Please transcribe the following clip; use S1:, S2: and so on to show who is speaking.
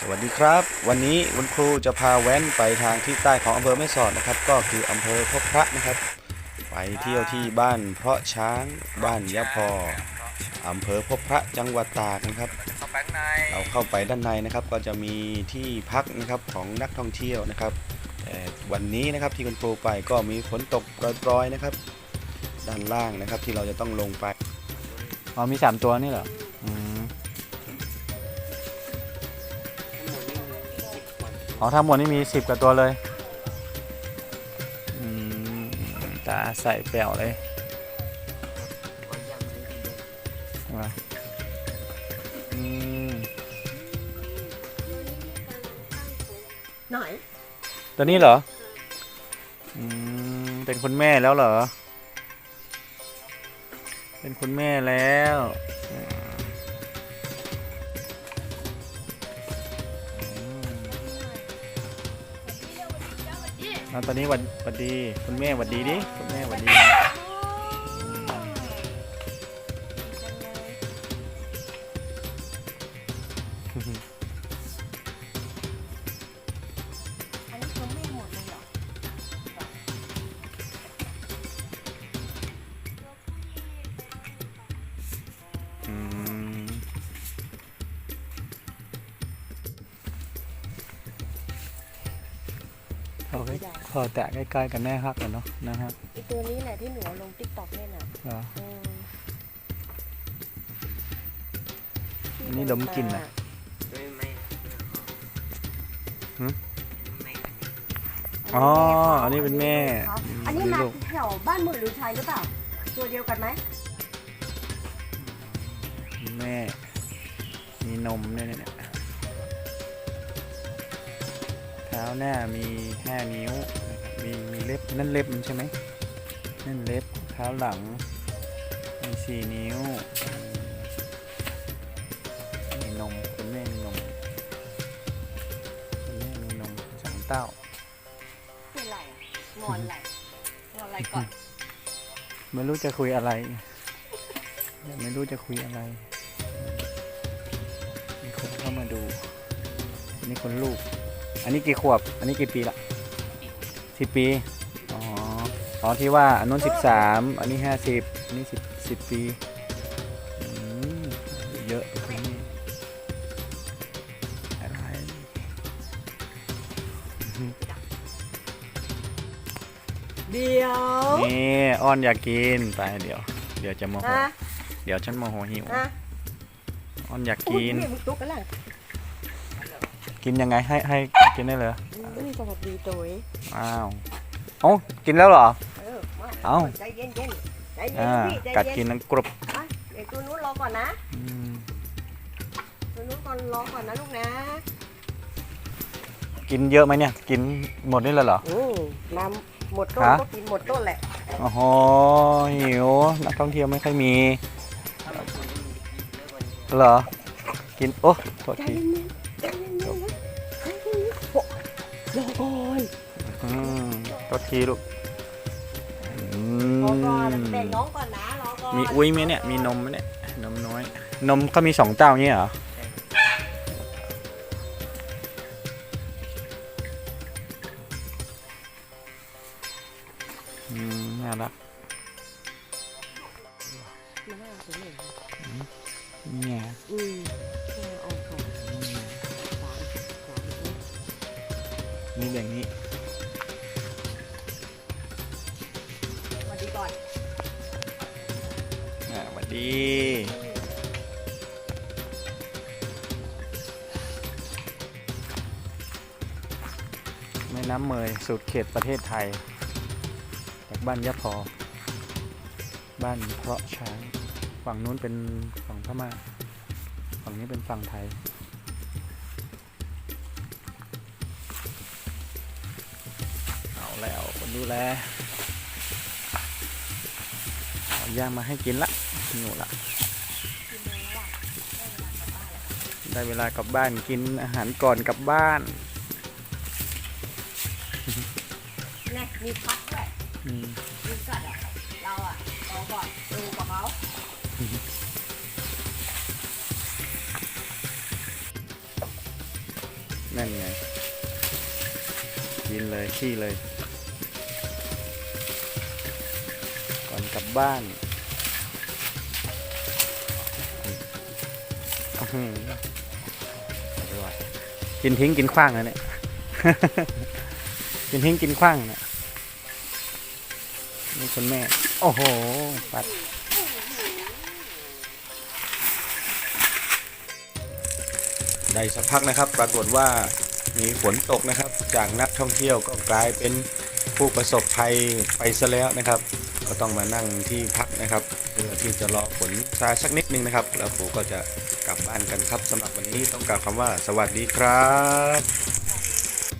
S1: สวัสดีครับ วันนี้คุณครูจะพาแว้นไปทางที่ใต้ของอำเภอแม่สอดนะครับ ก็คืออำเภอพบพระนะครับ ไปเที่ยวที่บ้านเพราะช้างบ้านยะพออำเภอพบพระจังหวัดตากนะครับ
S2: เรา
S1: เข้าไปด้านในนะครับ ก็จะมีที่พักนะครับของนักท่องเที่ยวนะครับแต่วันนี้นะครับที่คุณครูไปก็มีฝนตกปรยๆนะครับ ด้านล่างนะครับที่เราจะต้องลงไป
S3: อ๋อมีสามตัวนี่เหรอ อ๋อทั้งหมดนี่มีสิบกว่าตัวเลยอืมตาใส่แป๋วเลยว่ะอืม
S4: ไหน
S3: ตัวนี้เหรอ อืม เป็นคุณแม่แล้วเหรอ เป็นคุณแม่แล้ว ตอนนี้หวัดหวัดดี คุณแม่หวัดดีดิคุณแม่หวัดดี
S4: เอา
S3: ไว้ขอแตะใกล้ๆกันแน่ฮักกันเนาะนะฮะ
S4: ไอตัวนี้แหละที่หนูเอาลงติ๊กต็อกเนี่ยน่ะ
S3: เหรอ
S4: อืม
S3: อันนี้ดมกลิ่นนะหืมอ๋อ อันนี้เป็นแม่
S4: อันนี้
S3: นี่
S4: มา
S3: ลูก
S4: แถวบ้านหมื่นหรือชัยหรือเปล่า ตัวเดียวกันไหม
S3: แม่ มีนมด้วยเนี่ย ท้าหน้ามีห้านิ้วนะครับมีมีเล็บนั่นเล็บมันใช่ไหมนั่นเล็บเท้าหลังมีสี่นิ้วอืมมีนมคุณแม่มีนมคุณแม่มีนมสองเต้า
S4: เป็นไรอะงอนอะไรงอนอะไรก่อน
S3: ไม่รู้จะคุยอะไรไม่รู้จะคุยอะไร มีคนเข้ามาดูอันนี้คนลูก อันนี้กี่ขวบ อันนี้กี่ปีละสิบปี อ๋ออ๋อที่ว่าอันนู้นสิบสามอันนี้ห้าสิบอันนี้สิบสิบปีอืมเยอะคนนี้อะไร
S4: เดี๋ยว
S3: นี่อ้อนอยากกินไปเดี๋ยว เดี๋ยวจะโมโห
S4: นะ
S3: เดี๋ยวฉันโมโหหิว
S4: นะ
S3: อ้อนอยาก
S4: พูด
S3: กิน
S4: นี่มึงตุ๊กกันแล้ว
S3: กินยังไงให้ให้ กินได้เลย
S4: อืมสวัสดีตัวเอง
S3: อ้าวเอ้ากินแล้วเหรอ
S4: เออมา
S3: เอ้า
S4: ใจเย็นเย็นๆใจเย็น
S3: อ่า
S4: พี่ใจ
S3: กัด
S4: เย็น
S3: กินทั้งกรุบ
S4: ไปเดี๋ยวตัวนู้นรอก่อนนะ
S3: อืม
S4: ตัวนู้นก่อนรอก่อนนะลูกนะ
S3: กินเยอะไหมเนี่ย กินหมดนี่เลยเหรอ
S4: อืมน้ำหมดต้น
S3: ฮะ
S4: ก็กินหมดต้นแหละ
S3: โอ้โหหิวนักท่องเที่ยวไม่ค่อยมี เหรอ กิน โอ้โทษ
S4: ใจ
S3: ที
S4: เย็น รอก่อน
S3: อืมโทษทีลูกอื
S4: รอก่อน
S3: ม
S4: แบ่งน้องก่อนนะรอก่อน
S3: มีอุ้ยไหมเนี่ย มีนมไหมเนี่ย นมน้อย นมเขามีสองเต้าอย่างเงี้ยเหรอ อืม น่ารัก
S4: มันน่าสนเลย
S3: เนี่ย
S4: อืม ดี
S3: แม่น้ำเมยสุดเขตประเทศไทย จากบ้านยะพอ บ้านเพราะช้าง ฝั่งนู้นเป็นฝั่งพม่า ฝั่งนี้เป็นฝั่งไทย เอาแล้วคนดูแลเอาย่างมาให้กินละ หิวละได้เวลากลับบ้านกินอาหารก่อนกลับบ้าน
S4: เนี่ยมีพัดด้วย
S3: อืม
S4: มีกัดอะเราอะรอก่อนดูกับเขา
S3: นั่นไงกินเลยขี้เลย ก่อนกลับบ้าน กินทิ้งกินขว้างนะเนี่ย กินทิ้งกินขว้างเนี่ยนี่คุณแม่ โอ้โห ปัด
S1: ได้สักพักนะครับ ปรากฏว่ามีฝนตกนะครับ จากนักท่องเที่ยวก็กลายเป็นผู้ประสบภัยไปซะแล้วนะครับ ก็ต้องมานั่งที่พักนะครับ เพื่อที่จะรอฝนซาสักนิดนึงนะครับ แล้วผมก็จะกลับบ้านกันครับสำหรับวันนี้ต้องกล่าวคำว่าสวัสดีครับ